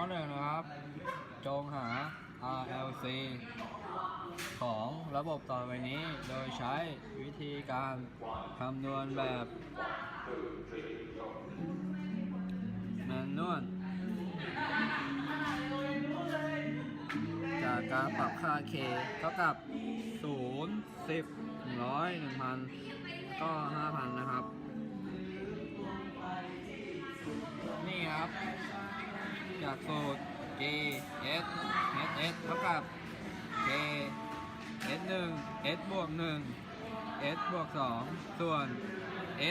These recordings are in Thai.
ข้อหนึ่งนะครับ จงหา RLC ของระบบต่อไปนี้ โดยใช้วิธีการคำนวณแบบแมนนวลจากการปรับค่า K เท่ากับ 0 10 100 1,000 ก็ 5,000 นะครับ นี่ครับ จากสูตร G S S S เท่ากับ K S 1 S บวก1 S บวก2ส่วน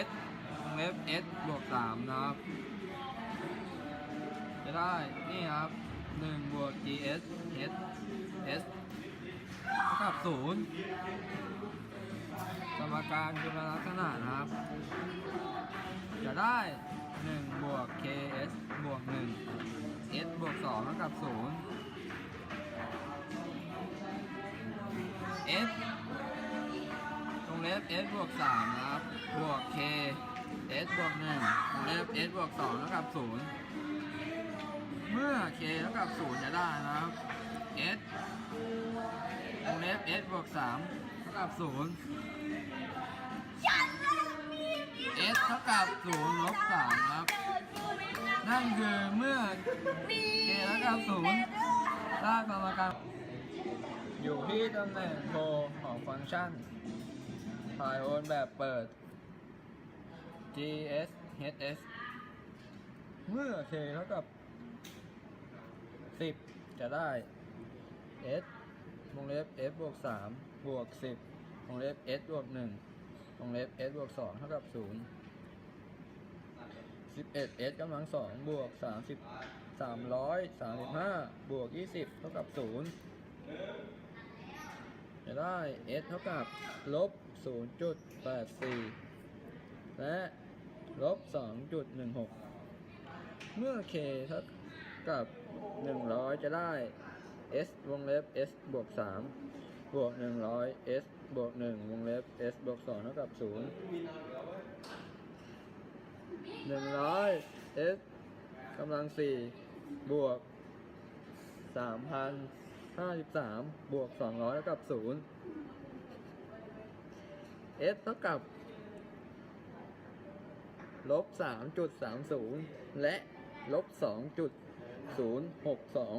S วงเล็บ S บวก3นะครับ จะได้ นี่ครับ1บวก G S S S เท่ากับ0สมการคุณลักษณะนะครับ จะได้1บวก KS บวก1 S บวก2เท่ากับ0 S วงเล็บ S บวก3นะครับ บวก K S บวก1วงเล็บ S บวก2เท่ากับ0เมื่อ K เท่ากับ0จะได้นะครับ S วงเล็บ S บวก3เท่ากับ0 S เท่ากับ0ลบ3ครับ นั่นคือเมื่อ K เท่ากับ0ได้สมการอยู่ที่ตำแหน่งโทของฟังก์ชันถ่ายโอนแบบเปิด gs hs เมื่อ k เท่ากับ 10 จะได้ s วงเล็บ s บวก3บวก 10วงเล็บ s บวก1วงเล็บ s บวก2เท่ากับ 0 11 s กำลัง2บวก30 335 บวก 20 เท่ากับ 0 จะได้ s เท่ากับลบ 0.84 และลบ 2.16 เมื่อ k เท่ากับ 100 จะได้ s วงเล็บ s บวก 3 บวก 100 s บวก 1 วงเล็บ s บวก 2 เท่ากับ 0 หนึ่งร้อย s กำลังสี่บวกสามพันห้าสิบสามบวกสองร้อยเท่ากับศูนย์ s เท่ากับลบสามจุดสามศูนย์และลบสองจุดศูนย์หกสอง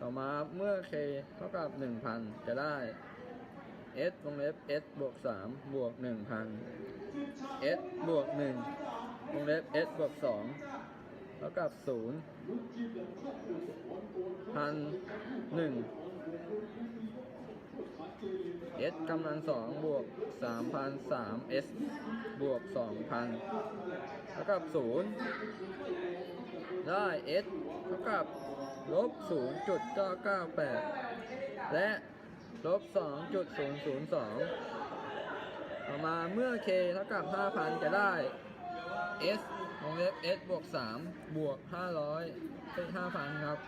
ต่อมาเมื่อ k เท่ากับหนึ่งพันจะได้ s วงเล็บ s บวก3บวก1,000 s บวก1วงเล็บ s บวก2เท่ากับ0พันหนึ่ง s กำลังสองบวกสามพันสาม s บวกสองพันเท่ากับศูนย์ได้ s เท่ากับลบศูนย์จุดเก้าเก้าแปดและ ลบสองจุดศูนย์ศูนย์สองต่อมาเมื่อ k เท่ากับห้าพันจะได้ s วงเล็บ s บวกสามบวกห้าร้อยเป็นห้าพันครับ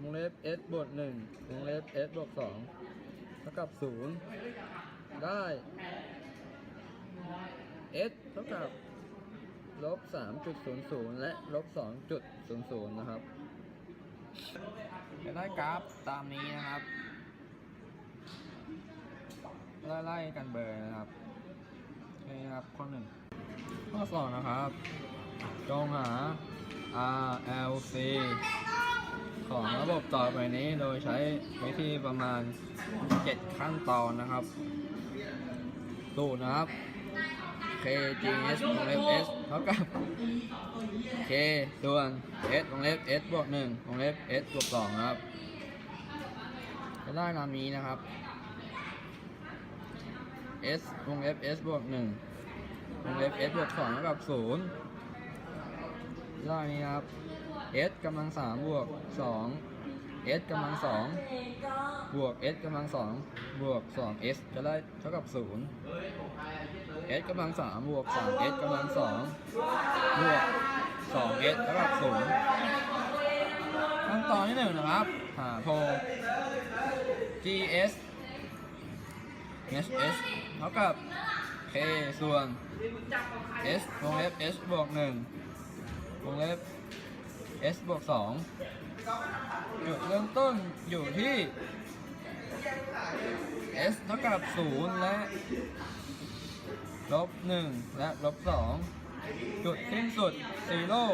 วงเล็บ s บวก 1 วงเล็บ s บวก 2 เท่ากับ 0 ได้ s เท่ากับลบ3.00 และลบ2.00 นะครับ จะได้กราฟตามนี้นะครับ ไล่ๆกันเบอร์นะครับนี่ครับข้อหนึ่งข้อสองนะครับ จงหา RLC ของระบบต่อไปนี้โดยใช้วิธีประมาณ 7 ขั้นตอนนะครับสูตรนะครับ KGS วงเล็บ S เท่ากับ K ส่วน S วงเล็บ S บวก1วงเล็บ S บวก2ครับจะได้ตามนี้นะครับ S วงเล็บ S บวก1วงเล็บ S บวก2เท่ากับ0ได้นี้ครับ s กำลังสามบวกสอง s กำลังสองบวก s กำลังสองบวกสอง s จะได้เท่ากับศูนย์ s กำลังสามบวกสาม s กำลังสองบวก สอง s เท่ากับศูนย์ขั้นตอนที่หนึ่งนะครับหาโพ gs ss เท่ากับ k ส่วน s วงเล็บ s บวกหนึ่งวงเล็บ s บวกสองจุดเริ่มต้นอยู่ที่ s เท่ากับศูนย์และลบหนึ่งและลบสอง จุดสิ้นสุด zero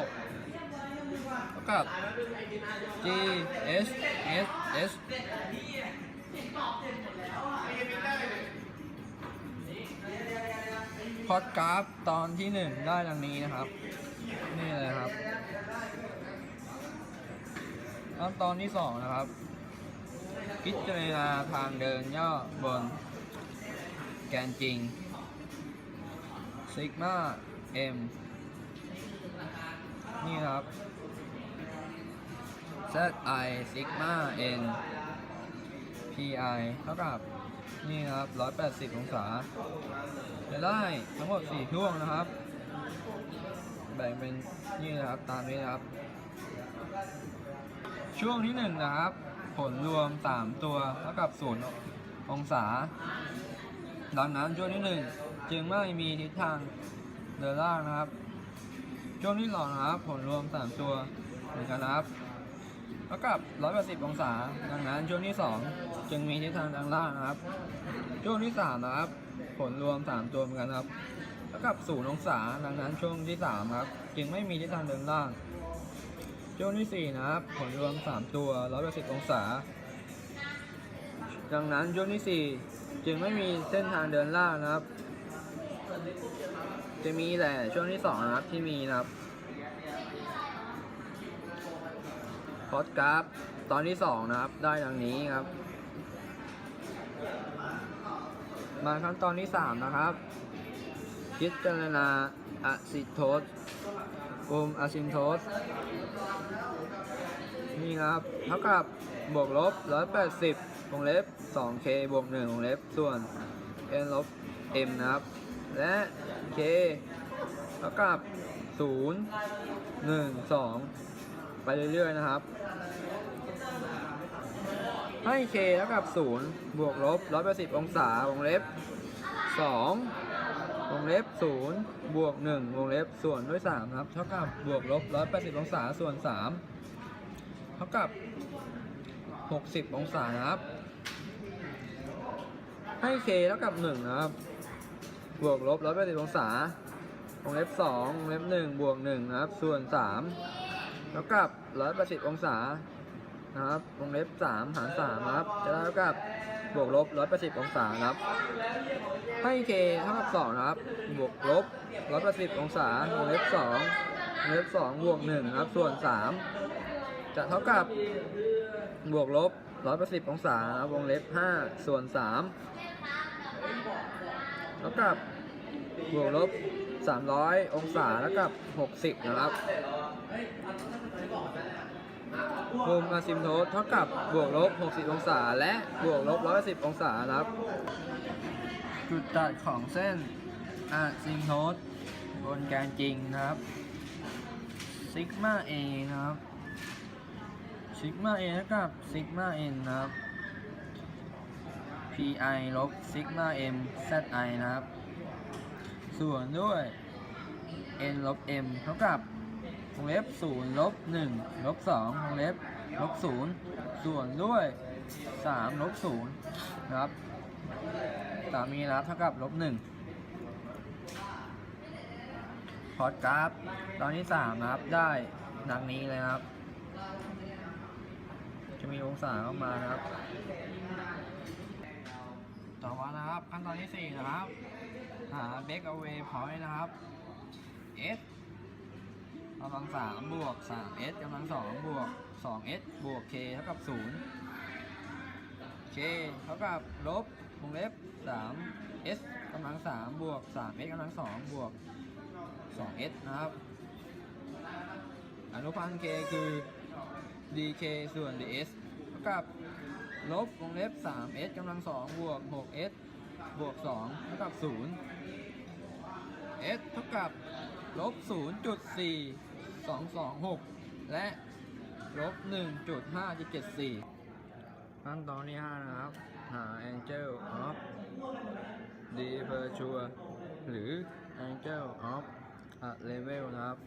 เท่กับ g s s s พอดกราฟตอนที่หนึ่งได้ดังนี้นะครับ นี่เลยครับแล้วตอนที่สองนะครับพิจารณาทางเดินย่อบน แกนจริงซิกมา m นี่ครับ zi ซิกมา n pi เท่ากับ นี่ครับ 180 องศาจะได้ทั้งหมด 4 ช่วงนะครับ แบ่งเป็น นี่นะครับ ตามนี้นะครับ ช่วงที่ 1 นะครับ ผลรวม 3 ตัว เท่ากับ 0 องศา ดังนั้นช่วงที่ 1 จึงไม่มีทิศทาง เดินล่างนะครับ ช่วงที่สองนะครับ ผลรวม3ตัวเหมือนกันนะครับเท่ากับ180องศา ดังนั้นช่วงที่ 2 จึงมีทิศทางด้านล่างนะครับ ช่วงที่ 3 นะครับ ผลรวม 3 ตัวเหมือนกันครับเท่ากับ0องศา ดังนั้นช่วงที่ 3 ครับ จึงไม่มีทิศทางเดินล่าง ช่วงที่ 4 นะครับ ผลรวม 3 ตัว180องศา ดังนั้นช่วงที่ 4 จึงไม่มีเส้นทางเดินล่างนะครับ จะมีแต่ช่วงที่2นะครับที่มีนะครับพอดกราฟตอนที่2นะครับ ได้ดังนี้ครับ มาขั้นตอนที่3นะครับพิจารณาอะซิโทสกลุ่มอะซินโทสนี่ครับเท่ากับบวกลบ180วงเล็บ 2k บวก1วงเล็บส่วน n ลบ m นะครับ และ k เท่ากับ 0 1 2 ไปเรื่อยๆนะครับให้ k เท่ากับ 0 บวกลบ180 องศาวงเล็บ 2 วงเล็บ 0 บวก 1 วงเล็บส่วนด้วย 3 ครับ เท่ากับบวกลบ180 องศาส่วน 3 เท่ากับ 60 องศานะครับ ให้ k เท่ากับ 1 นะครับ บวกลบ180องศาวงเล็บ2วงเล็บ1บวก1นะครับ ส่วน3เท่ากับ180องศานะครับวงเล็บ3หาร3นะครับ จะได้เท่ากับบวกลบ180องศานะครับ ให้ k เท่ากับ2นะครับ บวกลบ180องศาวงเล็บ2วงเล็บ2บวก1นะครับ ส่วน3จะเท่ากับบวกลบ180องศาครับวงเล็บ5ส่วน3 เท่ากับบวกลบ 300 องศาแล้วกับ 60 นะครับมุมอาซิมโทสเท่ากับบวกลบ 60 องศา และบวกลบ 110 องศาครับ จุดตัดของเส้นอาซิมโทสบนแกนจริงนะครับซิกมาเอนะครับซิกมาเอเท่ากับซิกมาเอ็นนะครับ pi ลบซิกมา m zi นะครับ ส่วนด้วย n ลบ m เท่ากับวงเล็บ0ลบ1ลบ2วงเล็บลบ0ส่วนด้วย3ลบ0นะครับสามีนะครับเท่ากับลบ1พอดกราฟ ตอนที่3นะครับได้ดังนี้เลยนะครับ จะมีองศาเข้ามานะครับ ต่อมานะครับขั้นตอนที่ 4 นะครับ หา break away point นะครับ s กำลังสามบวกสาม s กำลังสองบวกสอง s บวก k เท่ากับศูนย์ k เท่ากับลบวงเล็บสาม s กำลังสามบวกสาม s กำลังสองบวกสอง s นะครับอนุพันธ์ k คือ dk ส่วน ds เท่ากับ ลบวงเล็บ 3s กำลังสองบวก 6s บวก2เท่ากับ0 s เท่ากับลบ0.4226 และลบ1.574 ขั้นตอนที่ 5 นะครับ หา angel of departure หรือ angel of a level นะครับ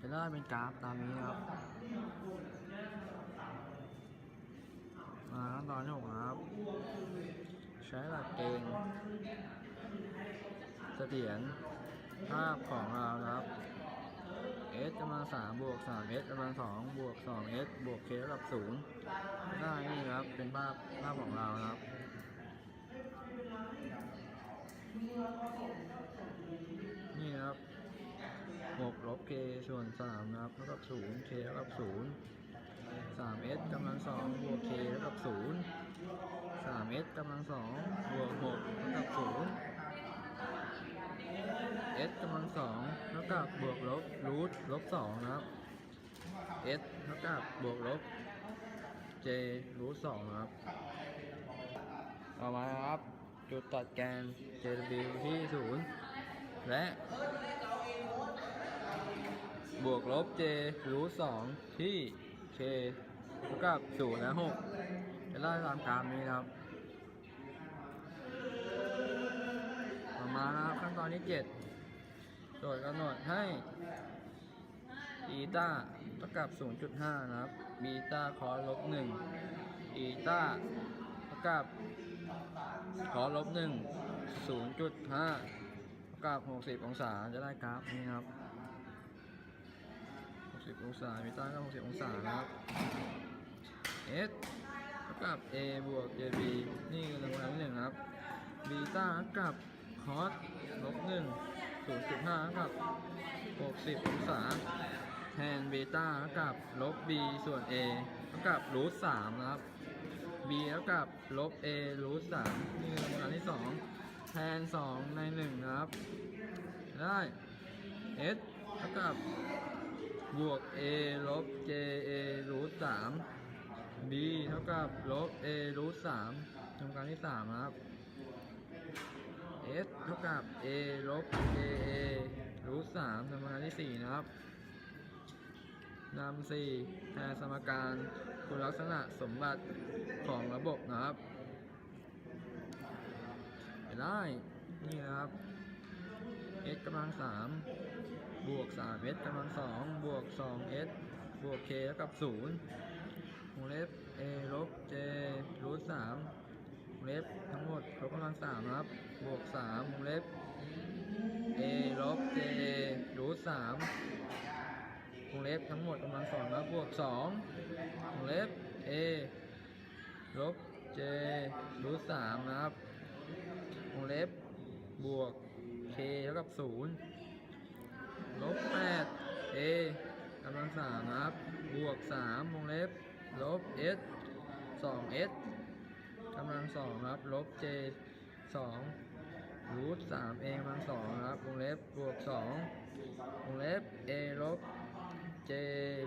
จะได้เป็นกราฟตามนี้นะครับ มาขั้นตอนที่หกครับ ใช้หลักเกณฑ์เสถียรภาพของเราครับ s กำลังสามบวกสาม s กำลังสองบวกสอง s บวก k เท่ากับศูนย์ได้นี่ครับ เป็นภาพภาพของเราครับ 6ลบ k ส่วน 3 นะครับเท่ากับ 0 k เท่ากับ 0 3s กำลัง2บวก k เท่ากับ 0 3s กำลัง2บวก6เท่ากับ 0 s กำลัง2เท่ากับบวกลบรูทลบ2นะครับ s เท่ากับบวกลบ j รูท2นะครับต่อมาครับ จุดตัดแกน jw ที่ 0 ลบ j รูทสองที่ k เท่ากับศูนย์และหกจะได้ตามกราฟนี้ครับต่อมานะครับขั้นตอนที่เจ็ดโจทย์กำหนดให้อีตาเท่ากับ 0.5 นะครับบีตาคอลบ1อีตาเท่ากับคอลบ1 0.5เท่ากับ 60 องศาจะได้กราฟนี้ครับ 60 องศาบีตาก็60 องศานะครับ s เท่ากับ a บวก ab นี่คือตรงนั้นที่หนึ่งครับ บีตาเท่ากับคอสลบหนึ่งศูนย์จุดห้ากับหกสิบองศา แทนเบต้าเท่ากับลบ b ส่วน a เท่ากับรูทสามนะครับ b เท่ากับลบ a รูทสามนี่คือสมการที่สองแทนสองในหนึ่งนะครับ ได้ s เท่ากับ บวก a ลบ j a รูทสาม b เท่ากับลบ a รูทสามสมการที่สามนะครับ s เท่ากับ a ลบ a a รูทสามสมการที่สี่นะครับนำสี่แทนสมการคุณลักษณะสมบัติของระบบนะครับได้นี่นะครับ s กำลังสาม บวกสาม s กำลังสองบวกสอง s บวก k เท่ากับศูนย์วงเล็บ a ลบ j รูทสามวงเล็บทั้งหมดลบกำลังสามนะครับ บวกสามวงเล็บ a ลบ j รูทสามวงเล็บทั้งหมดกำลังสองนะครับ บวกสองวงเล็บ a ลบ j รูทสามนะครับวงเล็บบวก k เท่ากับศูนย์ ลบแปด a กำลังสามครับ บวกสามวงเล็บ ลบ s สอง s กำลังสองครับ ลบ j สองรูทสามเอกำลังสองครับ วงเล็บ บวกสองวงเล็บ a ลบ j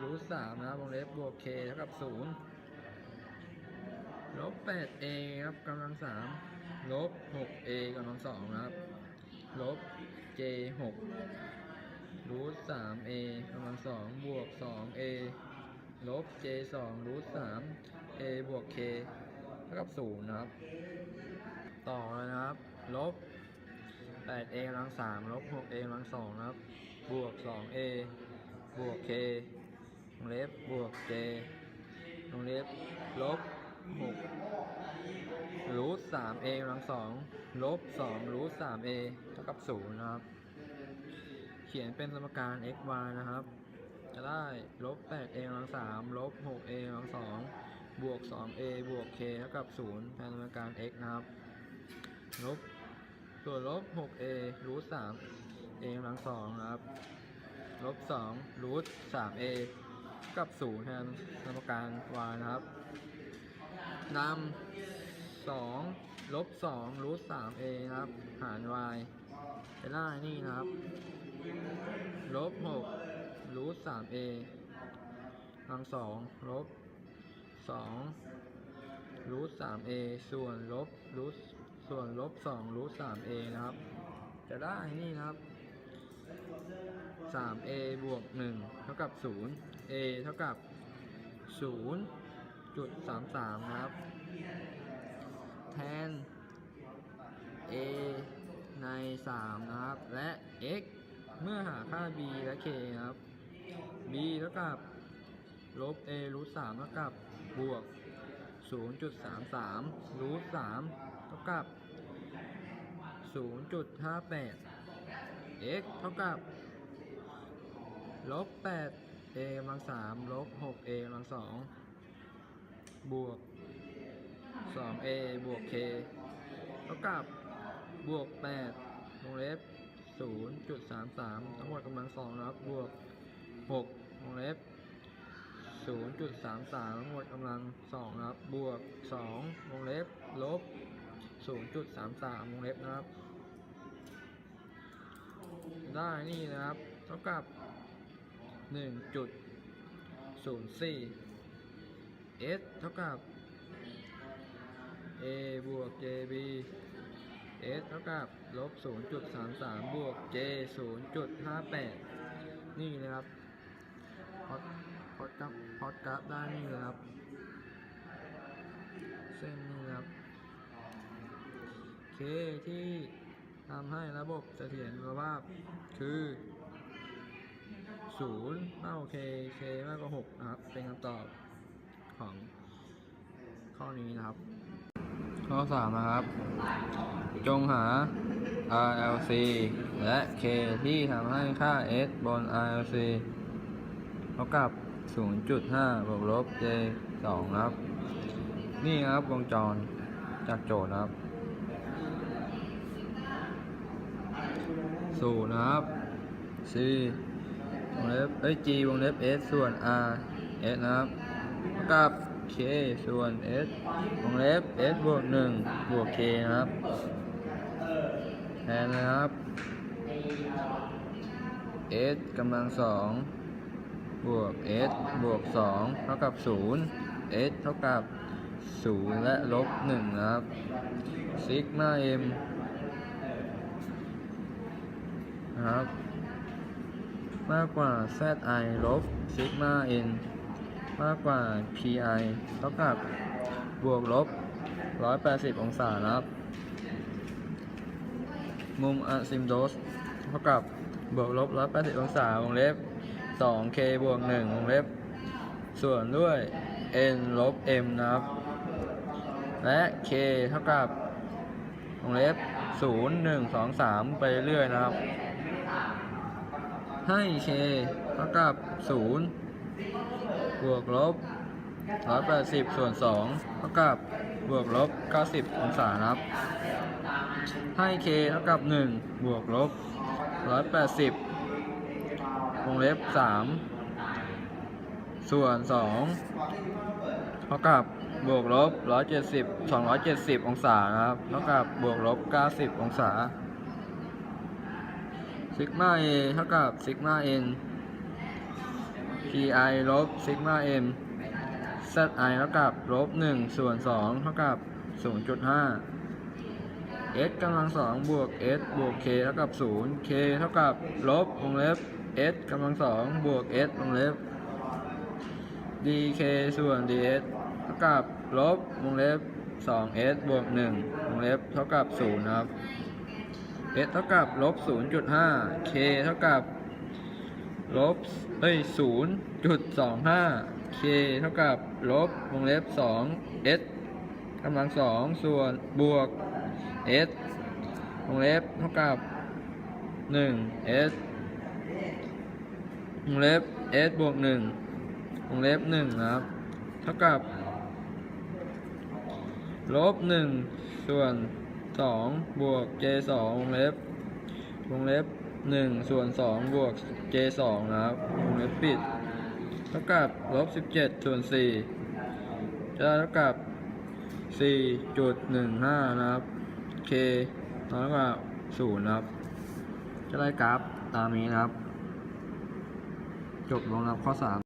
รูทสามนะครับ วงเล็บ บวก k เท่ากับศูนย์ลบแปด a ครับกำลังสามลบหก a กำลังสองครับ ลบ j หก รูทสาม a กำลังสองบวกสอง a ลบ j สองรูทสาม a บวก k เท่ากับศูนย์นะครับ ต่อเลยนะครับ ลบ 8a กำลังสามลบ 6a กำลังสองนะครับ บวก 2a บวก k วงเล็บบวก j วงเล็บลบ6รูท 3a กำลังสองลบ2รูท 3a เท่ากับ0นะครับ เขียนเป็นสมการ x y นะครับ จะได้ลบ 8a กำลังสามลบ 6a กำลังสองบวก 2a บวก k เท่ากับ 0 แทนสมการ x นะครับ ลบส่วนลบ 6a รูท 3 a กำลังสองนะครับ ลบ 2 รูท 3a กับ 0 แทนสมการ y นะครับนำ2ลบ2รูท 3 a นะครับ หาร y จะได้นี่นะครับ ลบหกรูทสามเอกำลังสองลบสองรูทสามเอส่วนลบรูทส่วนลบสองรูทสามเอนะครับ จะได้นี่นะครับสามเอบวกหนึ่งเท่ากับศูนย์เอเท่ากับศูนย์จุดสามสามครับ แทน a ใน 3 นะครับ และ x เมื่อหาค่า b และ k ครับ b เท่ากับลบ a รูท3เท่ากับบวก 0.33รูท3เท่ากับ 0.58 x เท่ากับลบ 8 a กำลัง3ลบ 6 a กำลัง2บวก 2a บวก k เท่ากับบวก 8 วงเล็บ 0.33 ทั้งหมดกำลัง2นะครับบวก6วงเล็บ0.33 ทั้งหมดกำลัง2นะครับบวก2วงเล็บลบ 0.33วงเล็บนะครับ ได้นี่นะครับ เท่ากับ 1.04 s เท่ากับ a บวก jb s เท่ากับลบ0.33 บวก j 0.58 นี่นะครับพอดพอดกราฟพอดกราฟได้นี่นะครับ เส้นนี่นะครับ k ที่ทำให้ระบบเสถียรภาพคือ0มากกว่า k k มากกว่า6นะครับ เป็นคำตอบของข้อนี้นะครับ ข้อ3นะครับ จงหา RLC และ K ที่ทำให้ค่า S บน RLC เท่ากับ 0.5บวกลบ J 2นะครับ นี่ครับวงจรจากโจทย์นะครับศูนนะครับ C วงเล็บเอ้ย G วงเล็บ S ส่วน R S นะครับเท่ากับ K ส่วน S วงเล็บ S บวก1บวก K นะครับแทนนะครับ S กำลังสองบวก S บวก2เท่ากับ 0 S เท่ากับ 0 และลบ1นะครับซิกมา M นะครับ มากกว่า zi ลบซิกมา n มากกว่า pi เท่ากับบวกลบ 180 องศานะครับ มุมอะซิมโดสเท่ากับบวกลบ 180 องศาวงเล็บ 2k บวก 1 วงเล็บ ส่วนด้วย n ลบ m นะครับ และ k เท่ากับ วงเล็บ 0 1 2 3 ไปเรื่อยนะครับ ให้ k เท่ากับ 0 บวกลบ180ส่วน2เท่ากับบวกลบ90องศานะครับ ให้ k เท่ากับ1บวกลบ180วงเล็บ3ส่วน2เท่ากับบวกลบ170 270องศานะครับเท่ากับบวกลบ90องศาซิกมา a เท่ากับซิกมา n pi ลบซิกมา m zi เท่ากับลบ1ส่วน2เท่ากับ0.5 s กำลังสองบวก s บวก k เท่ากับ0 k เท่ากับลบวงเล็บ s กำลังสองบวก s วงเล็บ dk ส่วน ds เท่ากับลบวงเล็บ 2s บวก1วงเล็บเท่ากับ0นะครับ s เท่ากับลบ 0.5 k เท่ากับ ลบเอ้ย0.25 k เท่ากับลบวงเล็บ2 s กำลังสองส่วนบวก s วงเล็บเท่ากับ1 s วงเล็บ s บวก1วงเล็บ1นะครับ เท่ากับลบ1ส่วน2บวก j 2วงเล็บวงเล็บ หนึ่งส่วนสองบวก j 2นะครับวงเล็บปิดเท่ากับลบสิบเจ็ดส่วนสี่จะได้เท่ากับสี่จุดหนึ่งห้านะครับ k น้อยกว่าศูนะครับ จะได้กราฟตามนี้นะครับ จบลงนะครับข้อสาม